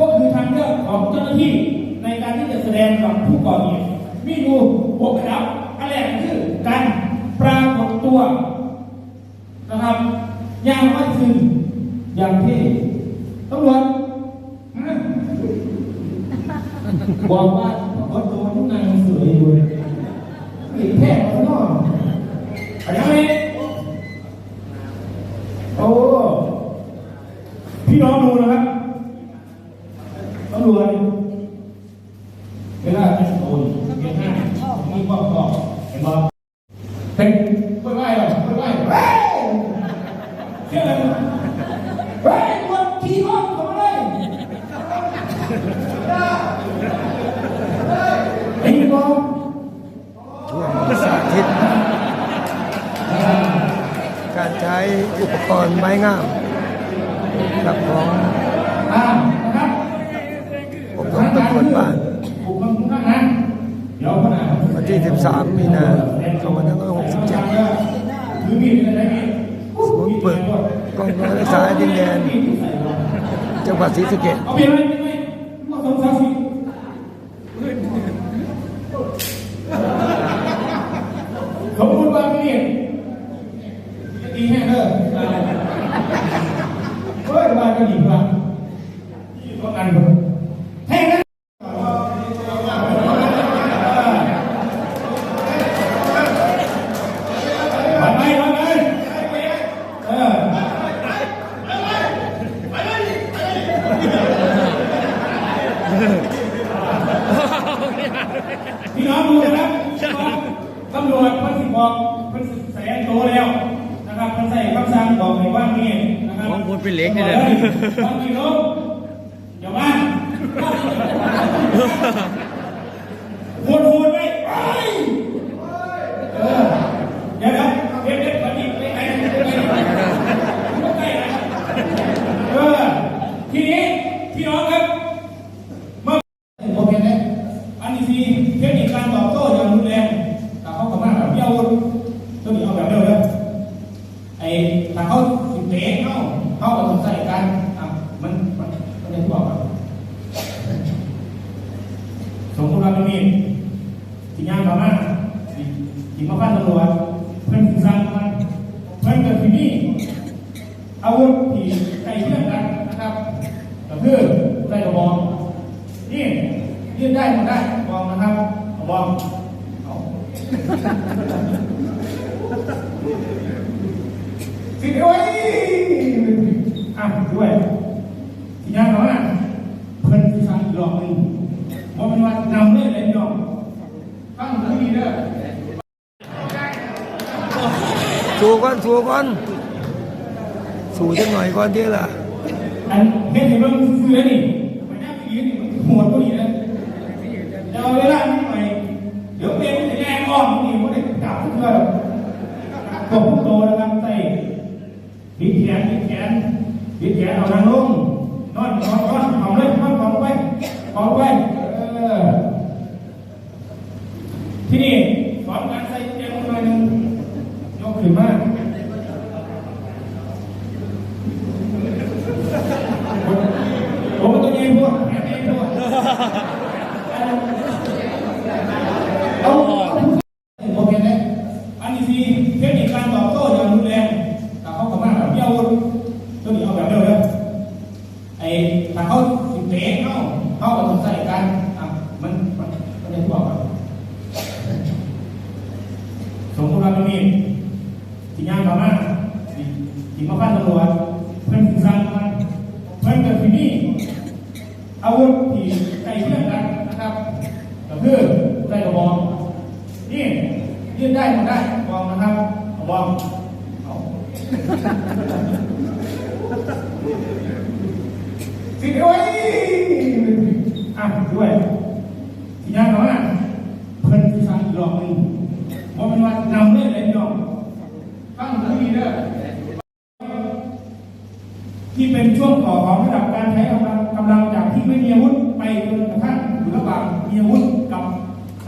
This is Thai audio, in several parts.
ก็คือทางเลือกของเจ้าหน้าที่ในการที่จะแสดงกับผู้ก่อเหตุมีอยู่หกระดับอันแรกคือการปรากฏตัวนะครับยางมัดซึงอย่างที่ตำรวจบอกว่าขอตัวทุกนางสวยอยู่อีกแค่ข้างนอกอะไรนี้โอ้พี่น้องดู รวจเวลาจะโอนเห็นห้ามีความบอกเห็นบอกเป็นไม่ไหวหรอกไม่ไหวเฮ้ยเชื่อเลยเฮ้ยวันขี่รถเข้ามาเลยไอ้พี่น้องช่วงสาธิต การใช้อุปกรณ์ไม้งามกับของ อ่านะครับอบรมตำรวจบ้านบ้านวันที่ 13 มีนา2567ถือมีอะไรนี่ศูนย์ฝึกกองร้อยรักษาดินแดน จังหวัดศรีสะเกษเอาเปลี่ยนไหมเปลี่ยนไหมก็สงสารสิสมมติว่าพี่จะตีแห้งเด้อเฮ้ยบ้านก็ดีมาำรวจเพิ่นสิบอกเพิ่นสิแสดงตัวแล้วนะครับเพิ่นใส่คำสั่งบอกให้ว่างนี่นะครับของคุณเป็นเหล็กนี่แหละว่างนี่ลงอย่ามาโหดโหดไปไปเออเดี๋ยวนะเด็ดเด็ดมาดิไปไหนไปไหนไม่ใกล้นะเออทีนี้พี่น้องครับ โอเคไหมอันนี้ทีเทคนิคการตอบโต้อย่างรุนแรงแต่เขากำลังแบบเย้าตัวนี้เอาแบบเดิมเลยไอ้ถ้าเขาสิเตะเขาเขาก็ต้องใส่กันอะมันมันมันจะบอกว่าสมมติว่ามันมีที่ย่างประมาณที่ที่มาพันตำรวจเพื่อนสิสั่งมันเพื่อนกับที่นี่อาวุธที่ใกล้เคียงกันนะครับก็คือใส่กระบอก นี่ ยืดได้หมดได้มองนะครับเอามองเอาสิโอ้ยอะด้วยทีนี้เราอะเพิ่นที่สั่งอีกรอบหนึงว่าเป็นว่านำเรื่องอะไรพี่น้องฟังให้ดีเด้อสู้ก่อนสู้ก่อนสู้จังหน่อยก่อนเดียวล่ะอันเห็นเห็นว่ามันคืออะไรนี่มันน่าไปยืนนี่มันโหดกว่านี้นะเดี๋ยวเอาเวลานิดหน่อยเดี๋ยวเป็นจะแย่งอ้อมนี่มันได้จับเพื่อตัวผู้โตนะครับใส่บิดแขนบิดแขนบิดแขนเอานางลงนอนนอนนอนเอาเลยนอนเอาไปเอาไปเออที่นี่สอนการใส่เตียงมาหนึ่งยกขึ้นมา ผมก็ต้องยืนพวกแอบยืนพวกเอาโอเคไหมอันนี้ทีเทคนิคการตอบโต้อย่างรุนแรงแต่เขากำลังแบบเย้าตัวนี้เอาแบบเดิมเลยไอ้ถ้าเขาสิเตะเขาเขาก็ต้องใส่กันอะมันมันมันจะบอกว่าสมมติว่ามันมีที่ย่างประมาณที่ที่มาพันตำรวจ เพื่อนสิสั่งมันเพื่อนกับที่นี่อาวุธที่ใกล้เคียงกันนะครับก็คือใส่กระบอกนี่ยืดได้หมดได้มองนะครับเอามองเอาสิโอ้ยอะด้วยที่ย่างเขาอะเพื่นที่สั่งอีกรอบหนึ่งว่าเป็นว่านำเรื่องอะไรพี่น้องฟังให้ดีเด้อ ที่เป็นช่วงต่อของระดับการใช้กำลังกำลังจากที่ไม่มีอาวุธไปจนกระทั่งอยู่ระหว่างมีอาวุธกับ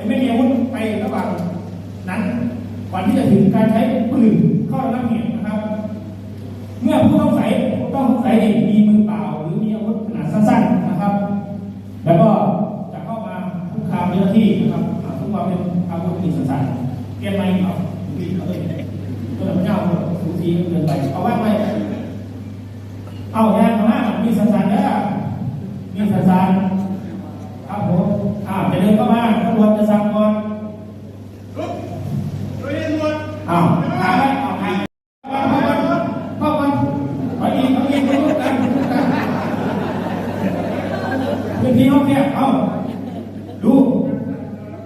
ไม่มีอาวุธไประหว่างนั้นก่อนที่จะถึงการใช้ปืนข้อระเบียตุนะครับ เมื่อผู้ต้องใส่ต้องใส่มีมือเปล่าหรือมีอาวุธขนาดสั้นๆนะครับ แล้วก็จะเข้ามาคุกคามเจ้าหน้าที่นะครับทุกความเป็นอาวุธปืสั้นๆเกรียมไม้ครับที่เขาเลยตัวเจ้าสูงสี เอาแย่มามีสันสันเด้อมีสันสันครับผมอ่าจะเดินเข้ามาตำรวจจะสั่งก่อนอ้าวหาไว้เอาหาเข้ามาเข้ามาไปอีกเอาอีกไปลุกกันลุกกันพื้นที่ห้องเนี่ยเอาดู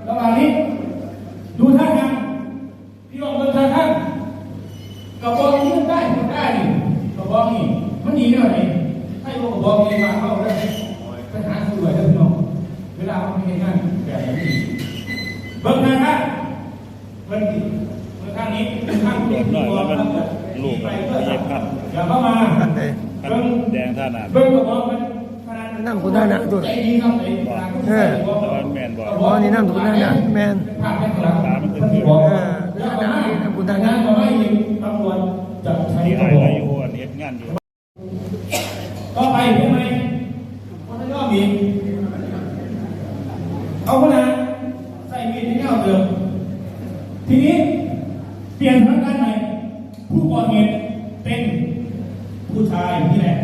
ระหว่างนี้ ดูท่าทางพี่ลองเดินท่าทางกระบอกยืดได้ยืดได้ดิกระบอกนี่มันดีเนาะนี่ให้พวกกระบอกเองมาเข้าได้ไปหาสวยๆเด้อพี่น้องเวลาเขาไปเห็นงานแบบนี้เบิ่งท่าทางเบิ่งดิเบิ่งข้างนี้เบิ่งข้างนี้ หน่อยแล้วมัน ลูกไปเพื่อ เย็บครับ อย่าเข้ามาเบิ่งแดงท่านาเบิ่งกระบอกมันขนาดนั่งคุณท่านน่ะตัวใจดีครับไอ้เวลาเขาใส่กระบอกตะวันแมนบอกอ๋อนี่นั่งคุณท่านน่ะแมนภาพไม่ขนาดตามันขึ้นที่ที่บอเออนั่นน่ะนั่งคุณนั่นงาน่ะนก็ไม่มีตำรวจจะใช้กระบอกไปใช่ไหมคนนั้นก็มีเอาขนาดใส่มีดที่เงาเดิมทีนี้เปลี่ยนทางการใหม่ผู้ก่อเหตุเป็นผู้ชายนี่แหละ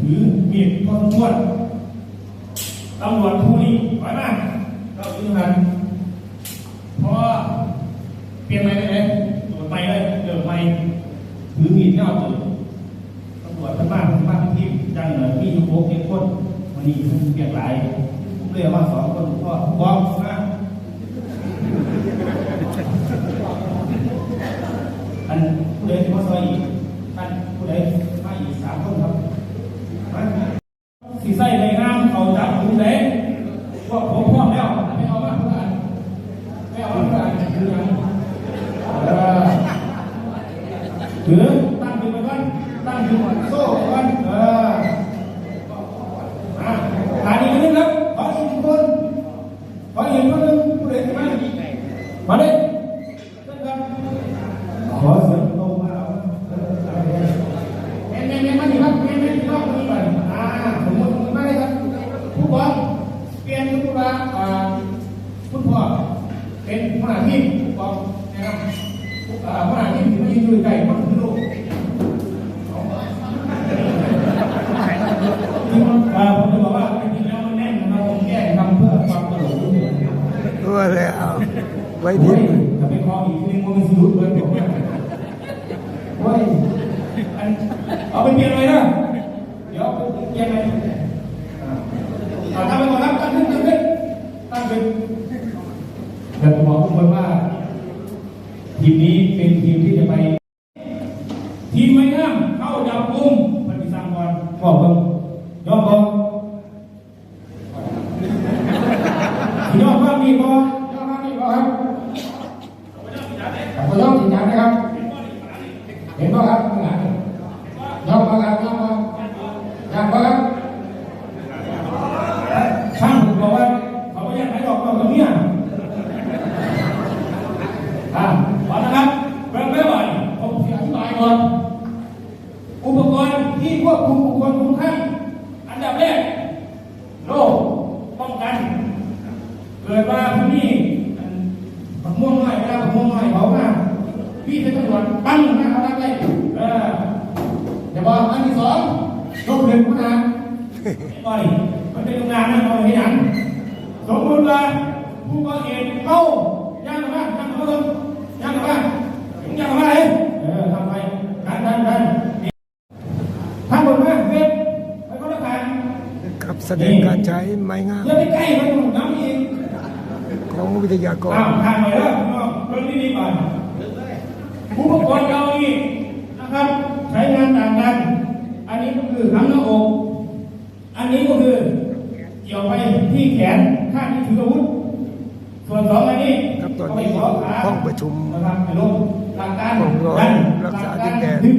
ถือมีดพอสมควรตำรวจผู้นี้ไหวมากเราดูกันเพราะว่าเปลี่ยนใหม่ได้ไหมโดดใหม่เลยเดิมใหม่ถือมีดเงาเดิมตำรวจทั้งบ้านทั้งบ้านที่จังเหนือมีอยู่โคกเก็บคนวันนี้มันเปลี่ยนหลายผมเรียกว่าสองคนก็ฟ้องมาอันผู้ใดที่มาซอยอีกท่านผู้ใดมาอีกสามคนครับมาสีใส่ในน้ำเขาจับผู้ใด พวกผมพร้อมแล้วไม่เอามาเพื่อาไม่เอามาเพื่อนคือยังเออถือตั้งอยู่ไปก่อนตั้งอยู่โซ่ไปก่อนเอออะฐานอีกนิดนึงครับขออีกคนขออีกคนหนึงผู้ใดที่มามาดิเชิญครับขอเสียงตรงมาเอาแม่แม่แม่มาดิครับแม่แม่ที่รอบนี้ก่อนอ่าผมผมมาเลยครับผู้กองเปลี่ยนผู้ว่าอ่าคุณพ่อเป็นผู้หน้าที่ผู้กองนะครับ อ่าขณะที่ผมยืนอยู่ใกล้มันคือลูกอ่าผมจะบอกว่าจริงๆแล้วมันแน่นนะครับผมแก้ทำเพื่อความตลกด้วย ตัวแล้วไว้ เฮ้ ทิ ย พย์ จะไปคออีกทีนึงมันสิรุดเลยผมเนี่ยเฮ้ยอัน เอาไปเปลี่ยนเลยนะ เดี๋ยวเปลี่ยนเลยอ่าทำไปก่อนครับตั้งขึ้นตั้งขึ้นตั้งขึ้นอยากจะบอกทุกคนว่า ทีมนี้เป็นทีมที่จะไป ทีมไม่งามเข้าจับกลุ่มปฏิสังวรบอกเพิ่มยอมบอกยอมว่ามีบอยอมว่ามีบอครับขอบคุณยอมจริงจังนะครับ เห็นบ่ครับข้างหลัง ยอมบ่ครับยอมบ่ยอมบ่ครับช่างผมบอกว่าเขาไม่อยากให้ดอกดอกกับเมียอ่าพอนะครับเริ่มไม่ไหวผมจะอธิบายก่อนอุปกรณ์ที่ควบคุมบุคคลคุมข้างอันดับแรกโล่ป้องกัน เกิดว่าพื้นที่ผักม่วงน้อยเวลาผักม่วงน้อยเขามาพี่เป็นตำรวจปั้งหน้าเขาได้เลย อย่าบอกอันที่สองยกเลิกผู้นานก่อนมันเป็นโรงงานนะเราให้หนังสมมติว่าผู้ก่อเหตุเข้าย่างมาย่างมาลงย่างมาถึงย่างมาเลยเออทำไปกันกันกันถ้าบนมาเว็บไปก็แล้วกันกับแสดงการใช้ไม้งามอย่าไปใกล้มันหนุนน้ำอีกของวิทยากรอ้าวทางไปแล้วพี่น้องเรื่องนี้ดีก่อนอุปกรณ์เรานี่นะครับ ใช้งานต่างกัน อันนี้ก็คือทั้งหน้าอก อันนี้ก็คือเกี่ยวไปที่แขนข้างที่ถืออาวุธ ส่วนสองอันนี้ครับตอนก็ไปนี้ขอขาห้องประชุมนะครับไปลงหลักการของร้อยดันรักษาหลัดินแดนดึง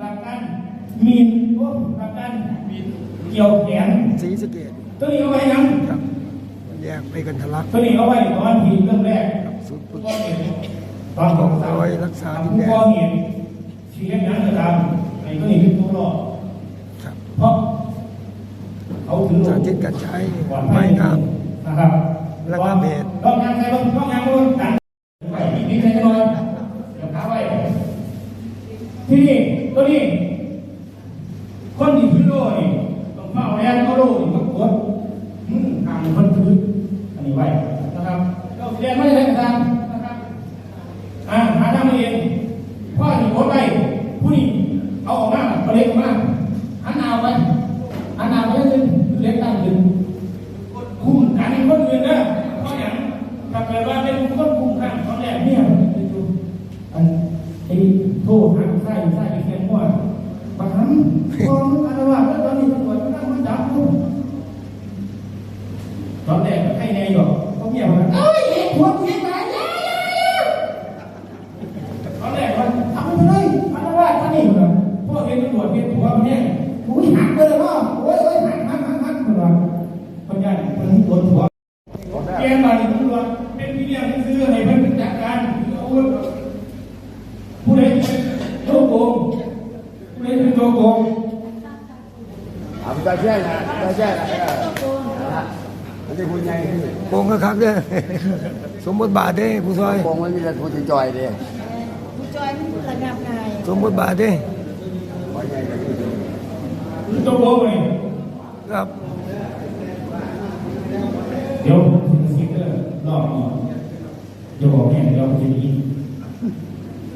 หลักการมีนโอ้หลักการมีนเกี่ยวแขนสีสะเกตตัวนี้เอาไว้ยังครับแยกไปกันทะลักตัวนี้เอาไว้ตอนทีเรื่องแรกศูนย์ฝึกตอนของร้อยรักษาดินแดน ผู้ก่อเหตุเชียร์นั้นก็ตามไอ้ตัวนี้เป็นตัวรอดครับเพราะเขาถือสาธิตการใช้ก่อนไม้งามนะครับระงับเหตุรอบงานใครบ้างรอบงานบ้างกันไปที่ จะแช่นะจะแช่นะอันนี้คุณยายโกงก็ครับเด้อสมมติบาทเด้ผู้ซอยโกงมันมีแต่ผู้จอยเด้ผู้จอยมันระดับไงสมมติบาทเด้ต้องบอกไหมครับเดี๋ยวผมถึงซิกเกอร์รอบนี้จะบอกแม่เราจะนี้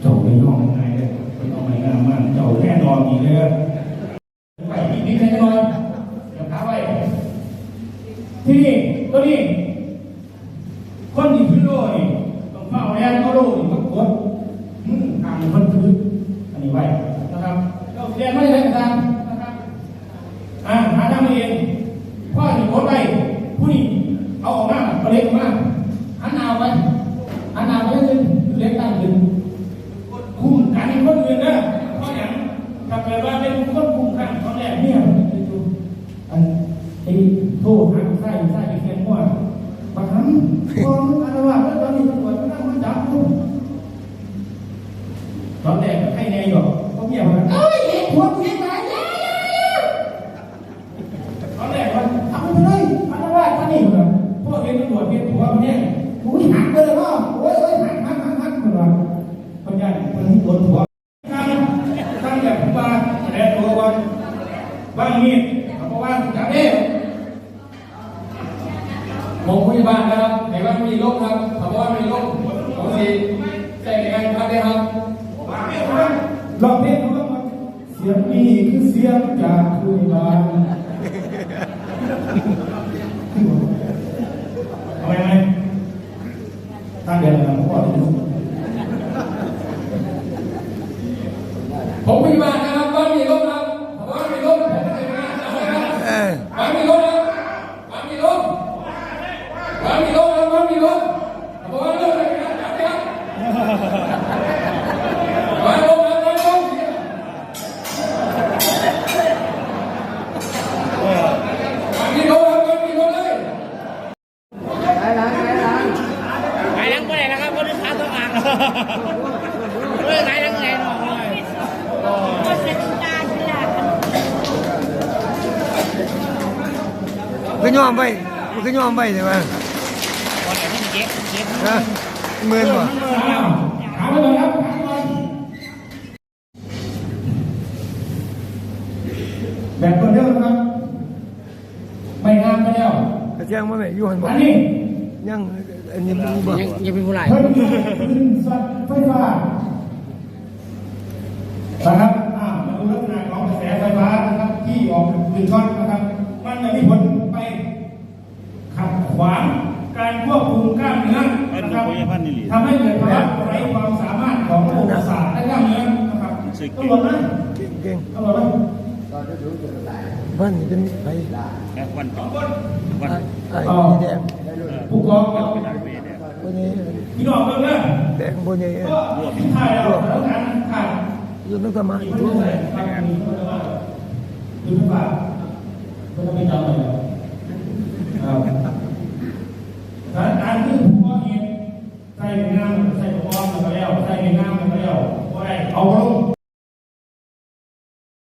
เจ้าไปห้องไหนเลยไปเองไม้งามมากเจ้าแค่นอนอีกเลย me tanda dengan kuat itu Ôi, này đang lên rồi. Ôi. Cái nhóm vậy, cái nhóm vậy rồi bạn. À, mười mà. Bạn còn đâu không? Mày ham cái nào? Cái trang mới mày yêu hành bỏ. Anh đi. ยังอันนี้ยังยังเป็นผู้ร้ญ่นไฟฟ้านะครับอ่ามาดูลักษณะของกระแสไฟฟ้านะครับ ที่ออกหนึ่งช็อตนะครับ มันจะมีผลไปขัดขวางการควบคุมกล้ามเนื้อนะครับทำให้เกิดภาวะไร้ความสามารถของระบบประสาทและกล้ามเนื้อนะครับตำรวจนะเก่งเก่งตำรวจนะวันเป็นไปวันวันวันไอ้แผู้กองกับโบนี่ยบุหญ่พี่น้องเบิ่งเด้อแงบุญใหญ่ก็ทิ้งทายเราแล้วกันค่ะยืนนึกสมาธิด้วยนะครับมีคนว่าคุณผู้ฟังก็ไม่จำเลยครับสถานการณ์ที่ผู้กองเองใส่ในน้ำใส่ผู้กองมาแล้วใส่ในน้ำมาแล้วว่าได้เอาลง